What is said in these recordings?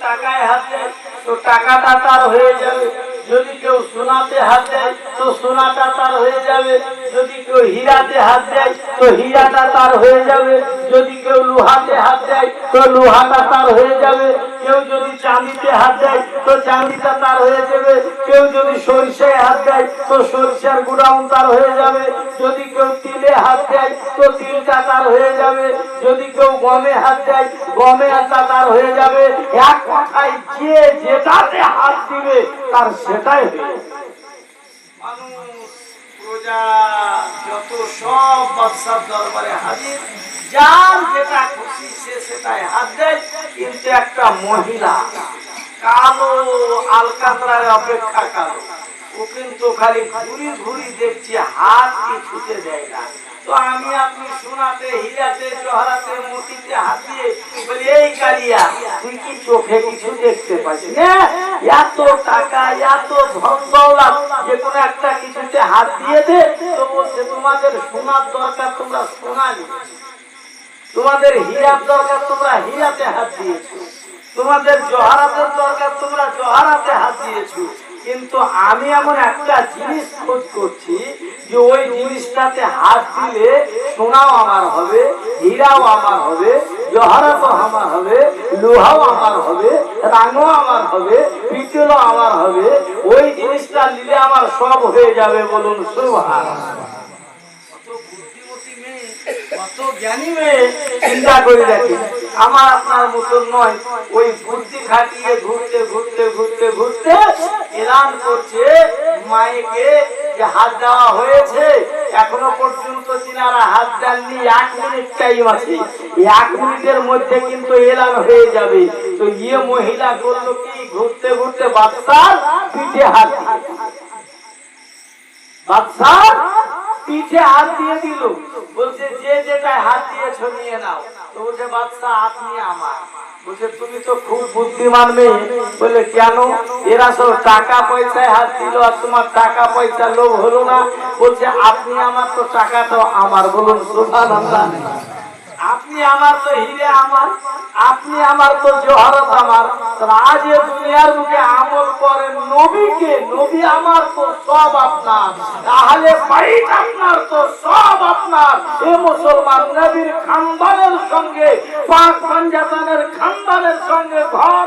টাকায় তো টাকাটা তার হয়ে যাবে। যদি কেউ সোনাতে হাত দেয়, তো সোনাটা তার হয়ে যাবে। যদি কেউ হীরাতে হাত দেয়, তো হীরাটা তার হয়ে যাবে। যদি কেউ লোহাতে হাত দেয় তো লোহাটা তার হয়ে যাবে। কেউ যদি চাঁদিতে হাত দেয়, তো চাঁদিটা তার হয়ে যাবে। কেউ যদি সরিষায় হাত দেয়, তো সরিষার গুড়াউন তার হয়ে যাবে। যদি কেউ তিলে হাত দেয়, তো তিলটা তার হয়ে যাবে। যদি কেউ গমে হাত দেয়, গমে হাতটা তার হয়ে যাবে। এক কথায় যে যেটাতে হাত দিবে, তার সেটাই মানুষ, প্রজা, যত সব বাদশার দরবারে হাজির যার যেটা খুশি সে সেটাই হাত দেয়, কিন্তু একটা মহিলা কালো আলকাতরার অপেক্ষা কালো। ও কিন্তু খালি ঘুরি ঘুরি দেখছি, হাত কি ছুতে দেয় না। তো আমি আপনি শোনাতে হিরাতে, জহরাতে, মতিতে হাত দিয়ে বলি, এই কালিয়া, তুই কি চোখে কিছু দেখতে পাচ্ছি এত টাকা, এত ধন দৌলত, যে কোনো একটা কিছুতে হাত দিয়ে দে তো বলছে তোমাদের সোনার দরকার, তোমরা সোনা নিবে। তোমাদের হীরার দরকার তোমরা হীরাতে হাত দিয়েছ। তোমাদের জহারাতের দরকার তোমরা জহারাতে হাত দিয়েছ। কিন্তু আমি এমন একটা জিনিস খোঁজ করছি যে ওই জিনিসটাতে হাত দিলে সোনাও আমার হবে, হীরাও আমার হবে, জহারাতও আমার হবে, লোহাও আমার হবে, রাঙও আমার হবে, পিতলও আমার হবে। ওই জিনিসটা নিলে আমার সব হয়ে যাবে বলুন সুভাষ জ্ঞানী মেয়ে চিন্তা করে দেখি। আমার আপনার মতন নয়। ওই খাটিয়ে ঘুরতে ঘুরতে ঘুরতে ঘুরতে এলান করছে মায়েকে যে হাত দেওয়া হয়েছে। এখনও পর্যন্ত হাত দেননি। এক মিনিট টাইম আছে। এক মিনিটের মধ্যে কিন্তু এলান হয়ে যাবে। তো ইয়ে মহিলা করল কি, ঘুরতে ঘুরতে বাচ্চার পিঠে হাত দিয়েছে। পিঠে হাত দিয়ে দিল। বলছে, যে যেটা হাত দিয়ে নিয়ে নাও। তো বলছে, বাচ্চা, আপনি আমার। খুব বলে কেন? এরা সব টাকা হাত দিল আর তোমার টাকা পয়সা লোভ হলো না। বলছে, আপনি আমার তো টাকা তো আমার বলুন আপনি আমার তো হিরে আমার, আপনি আমার তো জহরত আমার আজ এ দুনিয়ার বুকে আমল করেন নবীকে, নবী আমার তো সব আপনার। তাহলে বাইট আপনার তো সব আপনার। এ মুসলমান নবীর খানদানের সঙ্গে, পাক পাঞ্জাতানের খানদানের সঙ্গে ঘর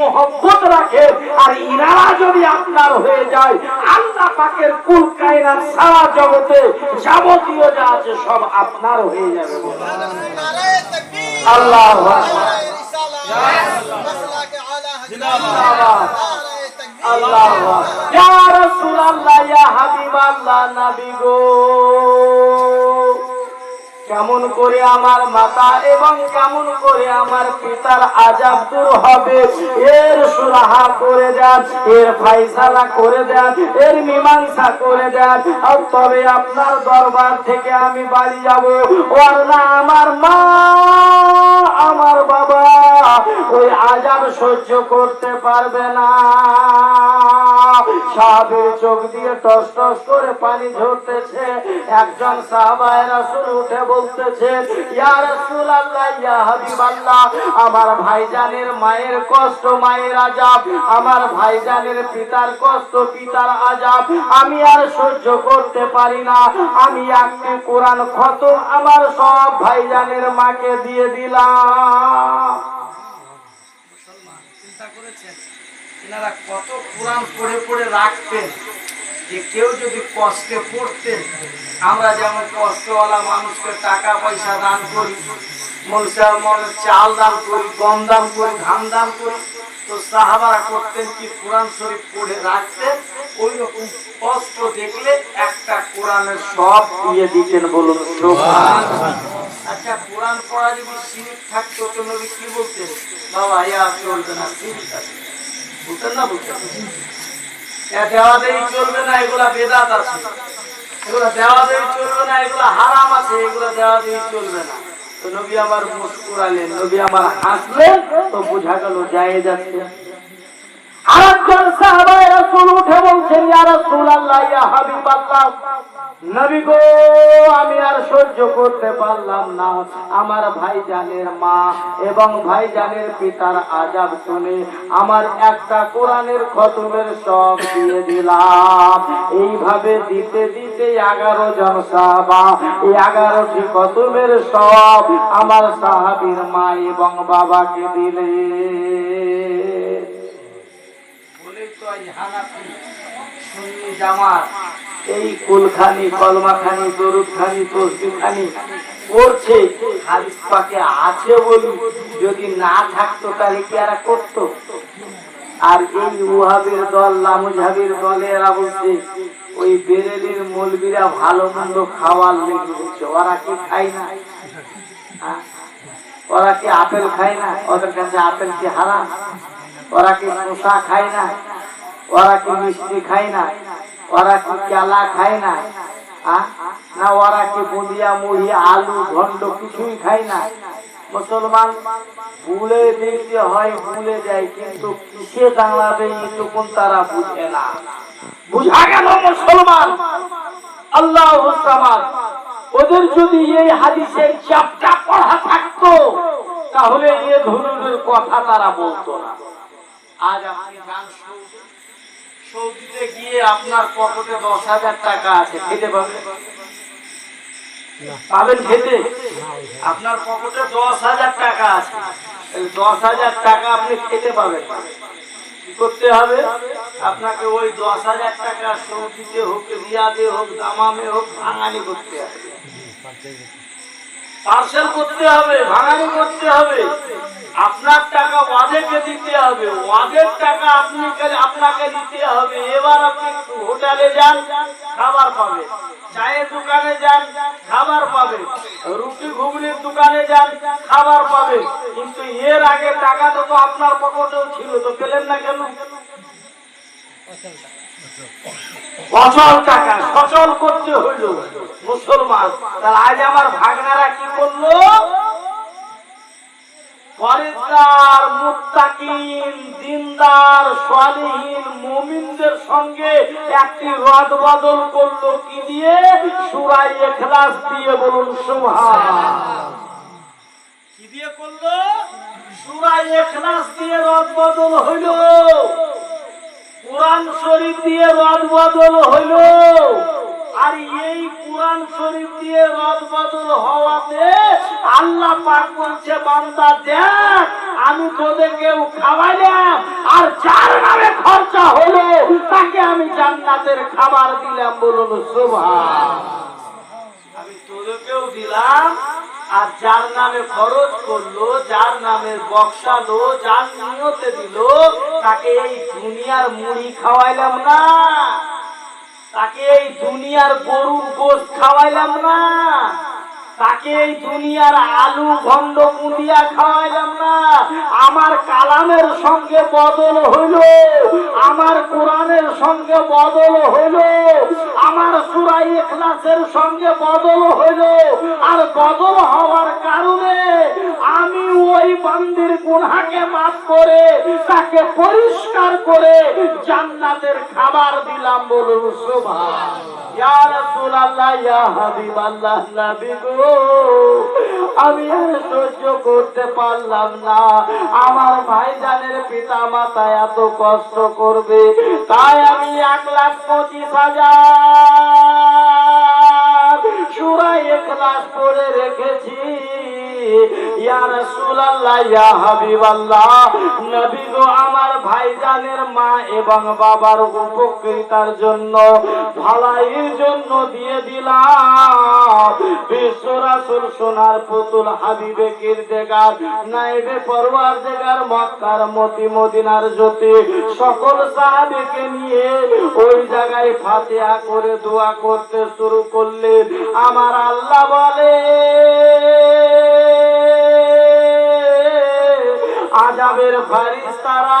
মোহব্বত রাখে, আর ইনারা যদি আপনার হয়ে যায়, আল্লাহ পাকের কুল কায়নার সারা জগতে যাবতীয় যা আছে সব আপনার হয়ে যাবে। আল্লাহ আল্লাহ আল্লাহ আল্লাহ ইয়া হাবিবাল্লাহ, নবী গো। কেমন করে আমার মাতা এবং কেমন করে আমার পিতার আজাব দূর হবে? এর সুরাহা করে দেন, এর ফাইসালা করে দেন, এর মীমাংসা করে দেন। তবে আপনার দরবার থেকে আমি বাড়ি যাব। ওর না আমার মা, আমার বাবা, ওই আজাব সহ্য করতে পারবে না। সাহাবের চোখ দিয়ে টস টস করে পানি ঝরতেছে। একজন সাহাবায়ে রাসূল উঠে বলতেছে, ইয়া রাসূলুল্লাহ, ইয়া হাবিবাল্লাহ, আমার ভাইজানের মায়ের কষ্ট, মায়ের আজাব আমার ভাইজানের পিতার কষ্ট, পিতার আজাব আমি আর সহ্য করতে পারি না। আমি একটি কোরআন খতম আমার সব ভাইজানের মাকে দিয়ে দিলাম। চিন্তা করেছেন? এনারা কত কোরআন পড়ে পড়ে রাখতেন যে কেউ যদি কষ্টে পড়তেন, আমরা যেমন কষ্টওয়ালা মানুষকে টাকা পয়সা দান করি মানুষের মনে চাল দান করি, গম দান করি, ধান দান করি, তো সাহাবারা করতেন কি কোরআন শরীফ পড়ে রাখতেন? ওই রকম কষ্ট দেখলে একটা কোরআনের সব দিয়ে দিতেন বলুন। আচ্ছা কোরআন পড়া যদি শিরিক থাকতো তো নবী কি বলতেন? বাবা, ইয়া চলবে না শিরিক আছে। বুঝতেন না বুঝছেন দেওয়া দেওয়ি চলবে না, এগুলা বেদাত আছে। এগুলা দেওয়া দেওয়ি চলবে না, এগুলা হারাম আছে, এগুলা দেওয়া দেওয়ি চলবে না। নবী আমার মুস্কুরালেন নবী আমার হাসলেন, তো বোঝা গেল যায় যাচ্ছে আরেকজন সাহাবায়ে রাসূল উঠে বলছেন, ইয়া রাসূলুল্লাহ, ইয়া হাবিবাল্লাহ, নবী গো, আমি আর সহ্য করতে পারলাম না। আমার ভাইজানের মা এবং ভাইজানের পিতার আজাব শুনে আমার একটা কোরআনের খতমের সব দিয়ে দিলাম। এইভাবে দিতে দিতে এগারো জন সাহাবা, এই এগারোটি খতমের সব আমার সাহাবীর মা এবং বাবাকে দিলে আছে যদি না থাকতো তাহলে কি এরা করতো? আর এই উহাবের দল লামুঝাবির দলে, এরা বলছে, ওই বেরেলির মলবিরা ভালো মন্দ খাওয়ার লেগে বলছে, ওরা কি খায় না? হ্যাঁ? ওরা কি আপেল খায় না? ওদের কাছে আপেল কি হারাম? ওরা কি শসা খায় না? ওরা কি মিষ্টি খায় না? ওরা কি কেলা খায় না? না ওরা কি বুঁদিয়া মুড়ি, আলু ঘন্ট কিছুই খায় না? মুসলমান, ভুলে দিতে হয়, ভুলে যায়, কিন্তু কিসে দাঁড়াবে এইটুকুন তারা বুঝে না। বুঝা গেল মুসলমান? আল্লাহ ওদের যদি এই হাদিসের চ্যাপ্টা পড়া থাকতো, তাহলে এ ধরনের কথা তারা বলতো না। আজ আপনি। সৌদিতে গিয়ে আপনার পকেটে দশ হাজার টাকা আছে খেতে পাবেন? পাবেন খেতে? আপনার পকেটে দশ হাজার টাকা আছে। দশ হাজার টাকা আপনি খেতে পাবেন। করতে হবে? আপনাকে ওই দশ হাজার টাকা সৌদিতে হোক রিয়াদে হোক দামামে হোক ভাঙানি করতে হবে। পার্সেল করতে হবে ভাঙানি করতে হবে। আপনার টাকা ওয়াদেকে দিতে হবে। ওয়াদের টাকা আপনি আপনাকে দিতে হবে। এবার আপনি হোটেলে যান, খাবার পাবে চায়ের দোকানে যান, খাবার পাবে রুটি ঘুগনির দোকানে যান, খাবার পাবে কিন্তু এর আগে টাকা তো তো আপনার পকেটেও ছিল, তো পেলেন না কেন? অচল টাকা, সচল করতে হইল। মুসলমান, তাহলে আজ আমার ভাগনারা কি করল? ফরিদার মুত্তাকিন দিনদার, সালিহীন মুমিনদের সঙ্গে একটি রদ বদল করল কি দিয়ে? সুরাই এখলাস দিয়ে বলুন সুবহান কি দিয়ে করল? সুরাই এখলাস দিয়ে রদ বদল হইল। কোরআন শরীফ দিয়ে রদ বদল হইল। আর এই কোরআন শরীফ দিয়ে রদ বদল হওয়াতে আল্লাহ পাক বলছে, বান্দা, দেখ, আমি তোদেরকে খাওয়াইলাম আর যার নামে খরচা হলো তাকে আমি জান্নাতের খাবার দিলাম। বলুন, সুবহান। আমি তোদেরকেও দিলাম আর যার নামে খরচ করল, যার নামে বক্সালো যার নিয়তে দিল, তাকে এই দুনিয়ার মুড়ি খাওয়াইলাম না। তাকে এই দুনিয়ার গরুর গোস্ত খাওয়াইলাম না। তাকে এই দুনিয়ার আলু ভণ্ড মুদিয়া খাওয়াইলাম না। আমার কালামের সঙ্গে বদল হইল। আমার কোরআনের সঙ্গে বদল হইল। আমার সুরাই এখলাসের সঙ্গে বদল হইল। আর বদল হওয়ার কারণে আমি ওই বান্দির গুনাকে মাফ করে, তাকে পরিষ্কার করে জান্নাতের খাবার দিলাম বলুন, সুবহান। ইয়া রাসূলুল্লাহ, ইয়া হাবিবাল্লাহ, নবী গো। আমি আর সহ্য করতে পারলাম না। আমার ভাইজানের পিতা মাতা এত কষ্ট করবে, তাই আমি এক লাখ পঁচিশ হাজার সুরাই এক লাখ করে রেখেছি। আমার ভাইজানের মা এবং বাবার উপকৃতার জন্য, ভালাইয়ের জন্য দিয়ে দিলাম। বিশ্ব রাসূল সোনার পুতুল হাবিবে কিরদেগার নাইবে পরওয়ার দেগার, মক্কার মতি মদিনার জ্যোতি। সকল সাহাবীকে নিয়ে ওই জায়গায় ফাতিহা করে দোয়া করতে শুরু করলেন। আমার আল্লাহ বলে, আজাবের ফারিস্তারা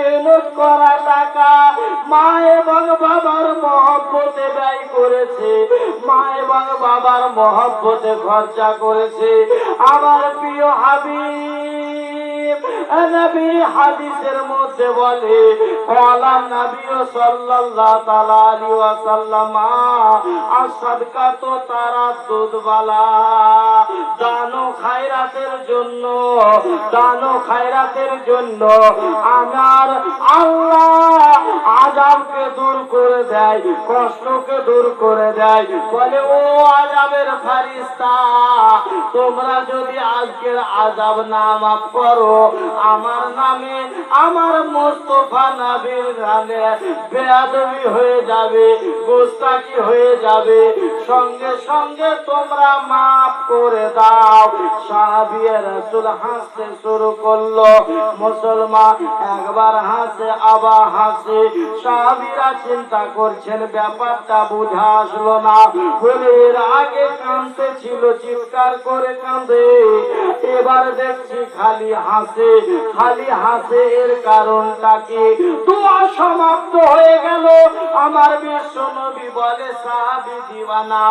মহব্বতে খরচা করেছে। আমার প্রিয় হাবিব হাদিসের মধ্যে বলে কলা নবী সাল্লাল্লাহু তাআলা আলাইহি ওয়াসাল্লাম আসাদকা তো তারা দুধ বালা দানো খায়রাতের জন্য দানো খায়রাতের জন্য আমার আল্লাহ আজাবকে দূর করে দেয়, কষ্টকে দূর করে দেয়। বলে, ও আজাবের ফারিস্তা তোমরা যদি আজকের আজাব না মাফ করো, আমার নামে, আমার মোস্তফা নাবির নামে বেয়াদবি হয়ে যাবে গোস্তাকি হয়ে যাবে। সঙ্গে সঙ্গে তোমরা মাফ করে দাও। সাহাবিয়া রাসূল হাসতে শুরু করল। মুসলমান একবার হাসে, আবার হাসে। সাহাবিরা চিন্তা করছেন, ব্যাপারটা বুঝা আসলো না। বলে এর আগে কাঁদতে ছিল, চিৎকার করে কাঁদে। এবার দেখছি খালি হাসে খালি হাসে এর কারণটা কি দোয়া সমাপ্ত হয়ে গেল। আমার বিশ্ব বলে সাহাবি দিওয়ানা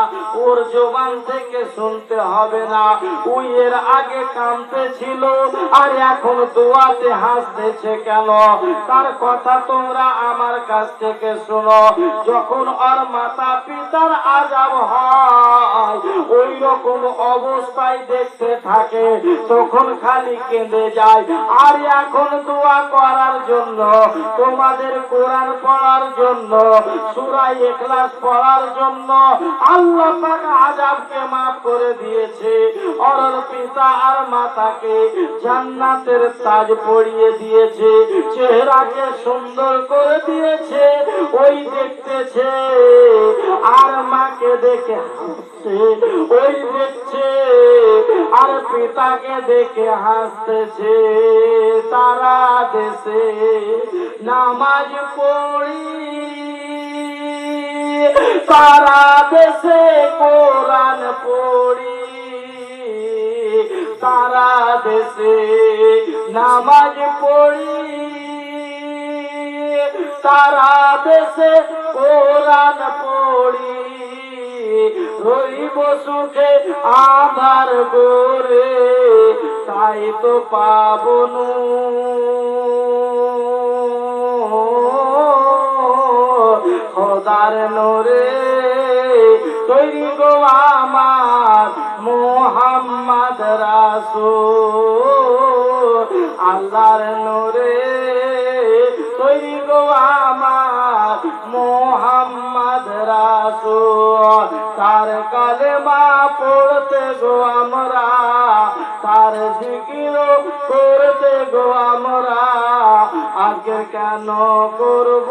ওর জবান থেকে শুনতে হবে না। ওই এর আগে কাঁদতে ছিল, আর এখন দোয়াতে হাসতেছে কেন? তার কথা তোমরা আমার কাছ থেকে শোনো। যখন ওর মাতা পিতার আজাব হয়, ওই রকম অবস্থায় দেখতে থাকে, তখন খালি কেঁদে যায়। আর এখন দোয়া করার জন্য, তোমাদের কোরআন পড়ার জন্য সুরাই এখলাস পড়ার জন্য আল্লাহ পাক আজাবকে মাফ করে দিয়েছে। ওর পিতা আর মাতাকে জান্নাতের তাজ পরিয়ে দিয়েছে, চেহারাকে সুন্দর করে দিয়েছে, ওই দেখতেছে, আর মাকে দেখে হাসছে, ওই দেখছে, আর পিতাকে দেখে হাসতেছে, তারা দেশে নামাজ পড়ি। তারা দেশে কোরআন পড়ি। তারা দেশে নামাজ পড়ি। তারা দেশে কোরআন পড়ি। রইব সুখে আধার গোরে তাই তো পাবনু খোদার নোরে তৈরি গো আমার মোহাম্মদ রাসূল। আল্লাহর নোরে তৈরি গো আমার মোহাম্মদ রাসূল। তার কালেমা পড়তে গো আমরা, তার জিকির করতে গো আমরা। আগে কেন করব